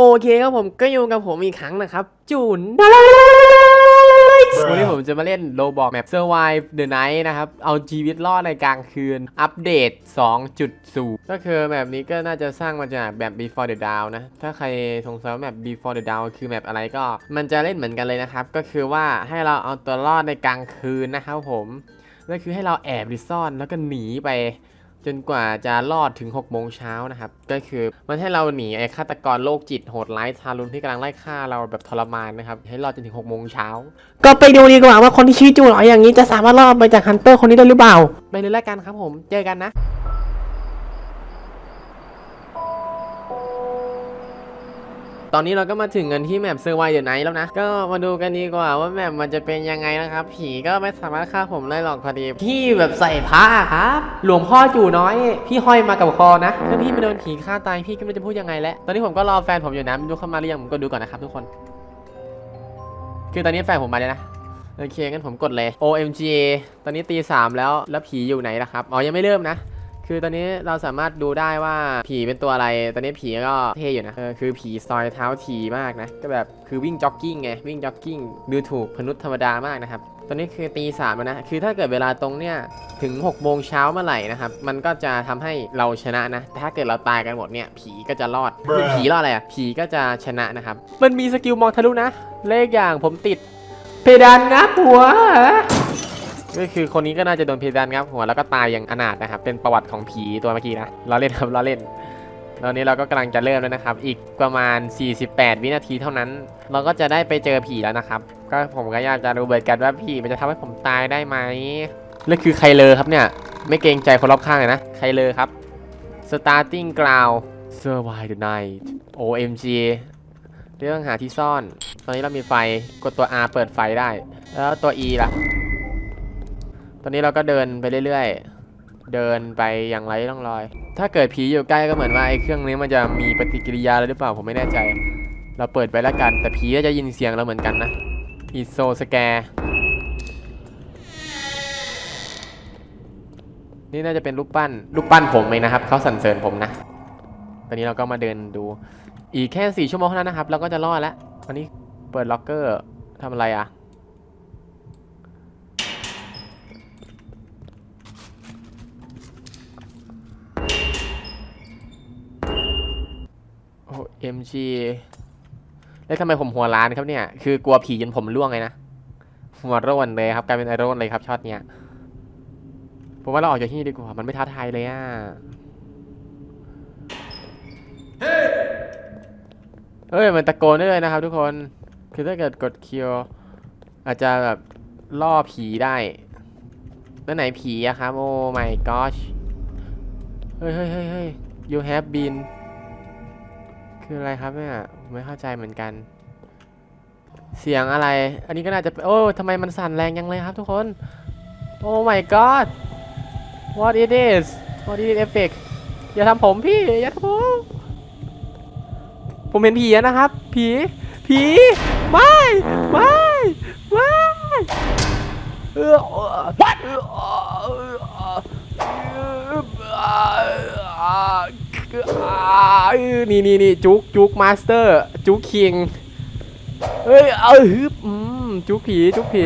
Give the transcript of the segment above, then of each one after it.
โอเคครับผมก็อยู่กับผมอีกครั้งนะครับ จูนวันนี้ผมจะมาเล่นโ b บอกแมป Survive the Night นะครับ เอาชีวิตรอดในกลางคืน อัปเดต 2.0 ก็คือแบบนี้ก็น่าจะสร้างมาจากแบบ Before the Dawn นะ ถ้าใครสงสัยว่าแบบ Before the Dawn คือแบบอะไรก็ มันจะเล่นเหมือนกันเลยนะครับ ก็คือว่าให้เราเอาตัวรอดในกลางคืนนะครับผมนั่นคือให้เราแอบหรือซ่อนแล้วก็หนีไป จนกว่าจะรอดถึง6โมงเช้านะครับ ก็คือมันให้เราหนีไอ้ฆาตกรโรคจิตโหดร้ายทารุณที่กำลังไล่ฆ่าเราแบบทรมานนะครับ ให้รอดจนถึง6โมงเช้าก็ไปดูดีกว่าว่าคนที่ชื่อจูหลอยอย่างนี้จะสามารถรอดไปจากฮันเตอร์คนนี้ได้หรือเปล่า ไปเลยแล้วกันครับผม เจอกันนะ ตอนนี้เราก็มาถึงกันที่แมปเซอร์ไวเดอะไนท์แล้วนะ ก็มาดูกันดีกว่าว่าแมปมันจะเป็นยังไงนะครับ ผีก็ไม่สามารถฆ่าผมได้หรอกพอดีพี่แบบใส่ผ้าครับ หลวงพ่อจู่น้อย พี่ห้อยมากับคอนะ ถ้าพี่ไม่โดนผีฆ่าตายพี่ก็ไม่รู้จะพูดยังไงแล้ว ตอนนี้ผมก็รอแฟนผมอยู่นะไม่รู้เข้ามาหรือยังผมก็ดูก่อนนะครับทุกคน คือตอนนี้แฟนผมมาเลยนะโอเคงั้นผมกดเลย OMG ตอนนี้ตีสามแล้วแล้วผีอยู่ไหนนะครับ อ๋อยังไม่เริ่มนะ คือตอนนี้เราสามารถดูได้ว่าผีเป็นตัวอะไร ตอนนี้ผีก็เท่อยู่นะเออคือผีซอยเท้าทีมากนะ ก็แบบคือวิ่งจ็อกกิ้งไงวิ่งจ็อกกิ้งดูถูกมนุษย์ธรรมดามากนะครับตอนนี้คือตีสามแล้วนะ คือถ้าเกิดเวลาตรงเนี้ยถึง6โมงเช้าเมื่อไหร่นะครับ มันก็จะทำให้เราชนะนะแต่ถ้าเกิดเราตายกันหมดเนี่ย ผีก็จะรอดคือผีรอดอะไรอะ ผีก็จะชนะนะครับ มันมีสกิลมองทะลุนะ เลขอย่างผมติด เพดานงับหัว ก็คือคนนี้ก็น่าจะโดนเพดานงับหัวแล้วก็ตายอย่างอนาถนะครับ เป็นประวัติของผีตัวเมื่อกี้นะเราเล่นครับเราเล่น ตอนนี้เราก็กำลังจะเริ่มแล้วนะครับ อีกประมาณ 48 วินาทีเท่านั้น เราก็จะได้ไปเจอผีแล้วนะครับ ก็ผมก็อยากจะรู้เบิดกันว่าผีมันจะทำให้ผมตายได้ไหมแล้วคือใครเลอครับเนี่ย ไม่เกรงใจคนรอบข้างเลยนะ ใครเลอครับ starting ground survive the night OMG เรื่องหาที่ซ่อน ตอนนี้เรามีไฟ กดตัว R เปิดไฟได้ แล้วตัว E ล่ะ ตอนนี้เราก็เดินไปเรื่อยๆ เดินไปอย่างไร้ร่องรอย ถ้าเกิดผีอยู่ใกล้ก็เหมือนว่าไอ้เครื่องนี้มันจะมีปฏิกิริยาอะไรหรือเปล่าผมไม่แน่ใจ เราเปิดไปแล้วกันแต่ผีก็จะยินเสียงเราเหมือนกันนะอีโซสแกร์นี่น่าจะเป็นรูปปั้นรูปปั้นผมเองนะครับเขาสรรเสริญผมนะ ตอนนี้เราก็มาเดินดู อีกแค่สี่ชั่วโมงเท่านั้นนะครับ เราก็จะรอดแล้ววันนี้เปิดล็อกเกอร์ทำอะไรอะอ้ MG แล้วทำไมผมหัวล้านครับเนี่ย คือกลัวผีจนผมร่วงเลยนะ หัวโรนเลยครับกลายเป็นไอโรนเลยครับช็อตเนี้ยผมว่าเราออกจากที่นี่ดีกว่า มันไม่ท้าทายเลยอะเอ้ย มันตะโกนได้เลยนะครับทุกคน คือถ้าเกิดกดคิวอาจจะแบบล่อผีได้แล้วไหนผีอะครับ โอ้ my gosh เฮ้ยเฮ้ยเฮ้ยเฮ้ย you have been คืออะไรครับเนี่ยผมไม่เข้าใจเหมือนกัน เสียงอะไร อันนี้ก็น่าจะเป็นโอ้ทำไมมันสั่นแรงยังเลยครับทุกคน โอ้ my god what it is what is it effect อย่าทำผมพี่ อย่าทำผมผมเห็นผีนะครับ ผี ผี ไม่ ไม่ ไม่เออ what นี่นี่นี่จุกจุกมาสเตอร์จุกคิงเฮ้ยเออฮึบอืมจุกผีจุกผี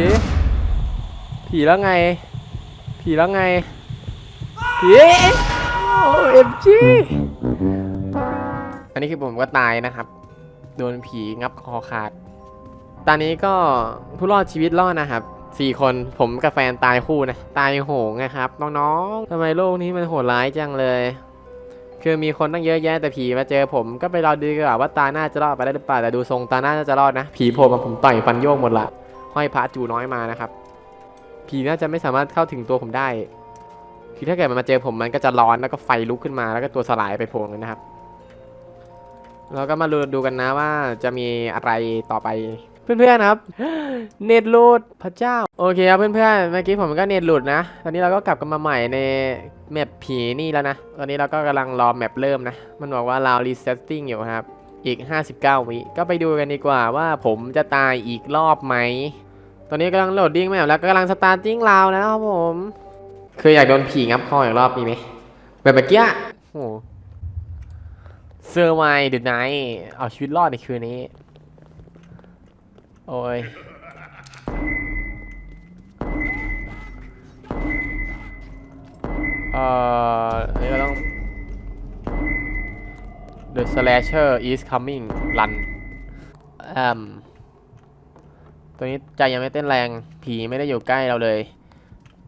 ผีแล้วไง ผีแล้วไงผีโอ้เอ็มจีอันนี้คือผมก็ตายนะครับ โดนผีงับคอขาด ตอนนี้ก็ผู้รอดชีวิตรอดนะครับสี่คนผมกับแฟนตายคู่นะ ตายโหงนะครับน้องๆทำไมโลกนี้มันโหดร้ายจังเลย คือมีคนตั้งเยอะแยะแต่ผีมาเจอผมก็ไปรอดูดีกว่าว่าตาหน้าจะรอดไปได้หรือเปล่าแต่ดูทรงตาหน้าน่าจะรอดนะ ผีโผล่มาผมต่อยฟันโยกหมดละห้อยพระจูน้อยมานะครับ ผีน่าจะไม่สามารถเข้าถึงตัวผมได้ คือถ้าเกิดมันมาเจอผมมันก็จะร้อนแล้วก็ไฟลุกขึ้นมาแล้วก็ตัวสลายไปโผล่เลยนะครับเราก็มาดูดูกันนะว่าจะมีอะไรต่อไปเพื่อนๆครับ เน็ตหลุดพระเจ้า โอเคครับเพื่อนๆเมื่อกี้ผมก็เน็ตหลุดนะ ตอนนี้เราก็กลับกันมาใหม่ในแมปผีนี่แล้วนะ ตอนนี้เราก็กำลังรอแมปเริ่มนะ มันบอกว่าเรา resetting อยู่ครับ อีก 59 วิก็ไปดูกันดีกว่าว่าผมจะตายอีกรอบไหม ตอนนี้กำลังโหลดดิ้งแมปแล้วก็กำลัง starting รานะครับผมเคยอยากโดนผีงับคออีกรอบมีไหมแบบเมื่อกี้โอ้เซอร์ไวเดอะไนท์เอาชีวิตรอดในคืนนี้ โอ้ย เอ่ออันนี้เราต้อง The slasher is coming run อืมตัวนี้ใจยังไม่เต้นแรง ผีไม่ได้อยู่ใกล้เราเลย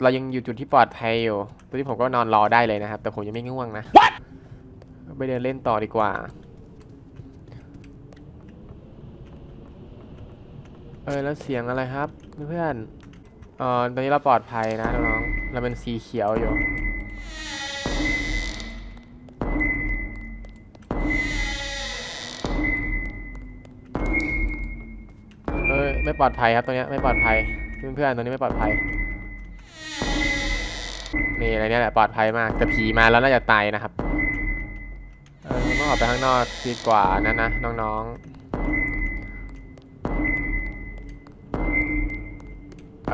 เรายังอยู่จุดที่ปลอดภัยอยู่ ตัวนี้ผมก็นอนรอได้เลยนะครับ แต่ผมยังไม่ง่วงนะ ไปเดินเล่นต่อดีกว่า เออแล้วเสียงอะไรครับเพื่อนเออตอนนี้เราปลอดภัยนะน้องๆเราเป็นสีเขียวอยู่เอ้ยไม่ปลอดภัยครับตรงนี้ไม่ปลอดภัยเพื่อนๆตรงนี้ไม่ปลอดภัยนี่อะไรเนี่ยแหละปลอดภัยมากแต่ผีมาแล้วน่าจะตายนะครับเออต้องออกไปข้างนอกดีกว่านะนะน้องๆ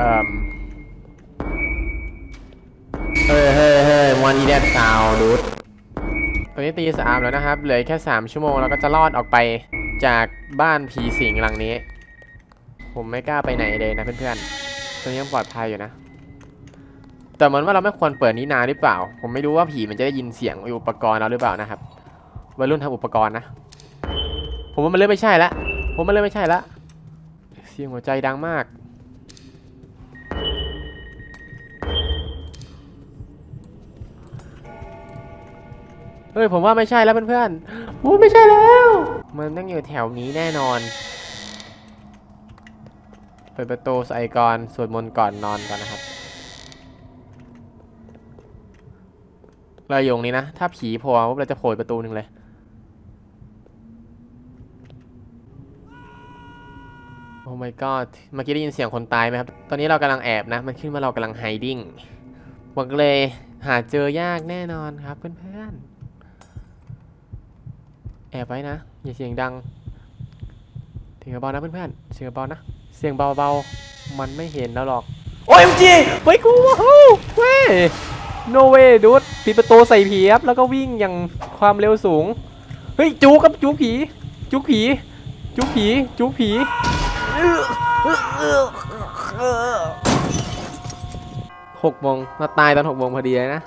เอ่มเฮ้ยเฮ้ยเฮ้ยวันนี้แดดซาวดูดตอนนี้ตีสามแล้วนะครับ เหลืออกแค่สามชั่วโมงแล้วก็จะรอดออกไปจากบ้านผีสิงหลังนี้ ผมไม่กล้าไปไหนเลยนะเพื่อนๆตอนนี้ยังปลอดภัยอยู่นะ แต่เหมือนว่าเราไม่ควรเปิดนี้นานหรือเปล่า ผมไม่รู้ว่าผีมันจะได้ยินเสียงอุปกรณ์เราหรือเปล่านะครับวัยรุ่นทำอุปกรณ์นะ ผมว่ามันเริ่มไม่ใช่ละ ผมว่ามันเริ่มไม่ใช่ละ เสียงหัวใจดังมาก เฮ้ยผมว่าไม่ใช่แล้วเพื่อนๆโอ้ไม่ใช่แล้ว มันต้องอยู่แถวนี้แน่นอน เปิดประตูใส่ก่อนสวดมนต์ก่อนนอนก่อนนะครับเราอยู่ตรงนี้นะ ถ้าผีโผล่ปุ๊บเราจะโผล่ประตูหนึ่งเลย โอ้ my god เมื่อกี้ได้ยินเสียงคนตายไหมครับ ตอนนี้เรากำลังแอบนะ มันขึ้นว่าเรากำลัง hiding บอกเลยหาเจอยากแน่นอนครับเพื่อนๆ แอบไว้นะ อย่าเสียงดัง เสียงเบานะเพื่อนๆ เสียงเบาๆนะ เสียงเบาๆ มันไม่เห็นแล้วหรอก โอ้ยจีไปกูว้าวเว้ย no way ดูดปิดประตูใส่ผีครับ แล้วก็วิ่งอย่างความเร็วสูง เฮ้ย จูกับจูผี จูผี จูผี จูผี หกโมงเราตายตอนหกโมงพอดีเลยนะ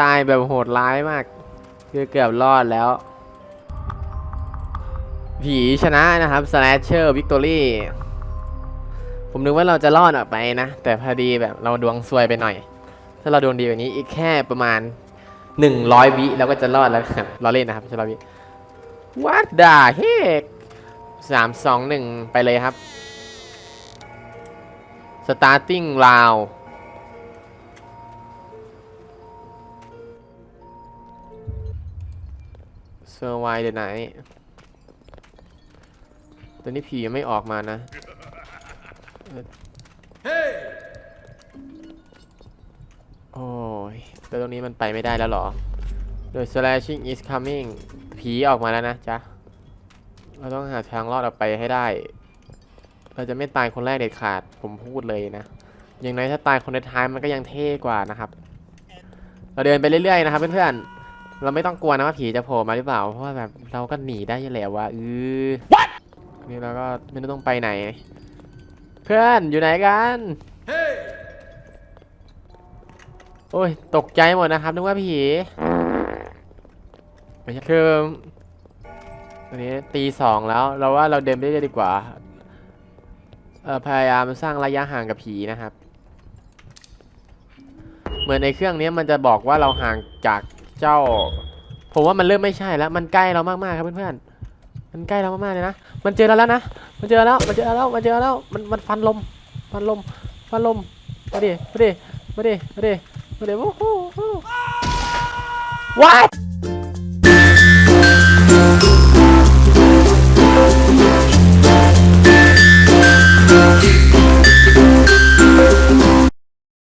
ตายแบบโหดร้ายมาก คือเกือบรอดแล้ว ผีชนะนะครับ slasher victory ผมนึกว่าเราจะรอดออกไปนะ แต่พอดีแบบเราดวงซวยไปหน่อย ถ้าเราดวงดีกว่านี้อีกแค่ประมาณ 100 วิเราก็จะรอดแล้วครับเราเล่นนะครับไม่ใช่ร้อยวิ What the heck สามสองหนึ่งไปเลยครับ starting round survive the night ตอนนี้ผียังไม่ออกมานะ โอ้ยแล้วตรงนี้มันไปไม่ได้แล้วเหรอ The slashing is coming ผีออกมาแล้วนะจ๊ะ เราต้องหาทางรอดออกไปให้ได้ เราจะไม่ตายคนแรกเด็ดขาด ผมพูดเลยนะ อย่างน้อยถ้าตายคนในท้ายมันก็ยังเท่กว่านะครับ เราเดินไปเรื่อยๆนะครับเพื่อนๆ เราไม่ต้องกลัวนะว่าผีจะโผล่มาหรือเปล่า เพราะว่าแบบเราก็หนีได้อยู่แล้วว่าเออนี่เราก็ไม่ต้องไปไหน เพื่อนอยู่ไหนกันโอ้ยตกใจหมดนะครับนึกว่าผีไม่ใช่คือตอนนี้ตีสองแล้วเราว่าเราเดินไปเรื่อยๆดีกว่าเอ่อพยายามสร้างระยะห่างกับผีนะครับ เหมือนในเครื่องนี้มันจะบอกว่าเราห่างจาก เจ้า ผมว่ามันเริ่มไม่ใช่แล้ว มันใกล้เรามากๆครับเพื่อนๆ มันใกล้เรามากๆเลยนะ มันเจอเราแล้วนะ มันเจอแล้ว มันเจอแล้ว มันเจอแล้ว มันมันฟันลม ฟันลม ฟันลม มาดิ มาดิ มาดิ มาดิ มาดิวู้ฮู้ฮู้ What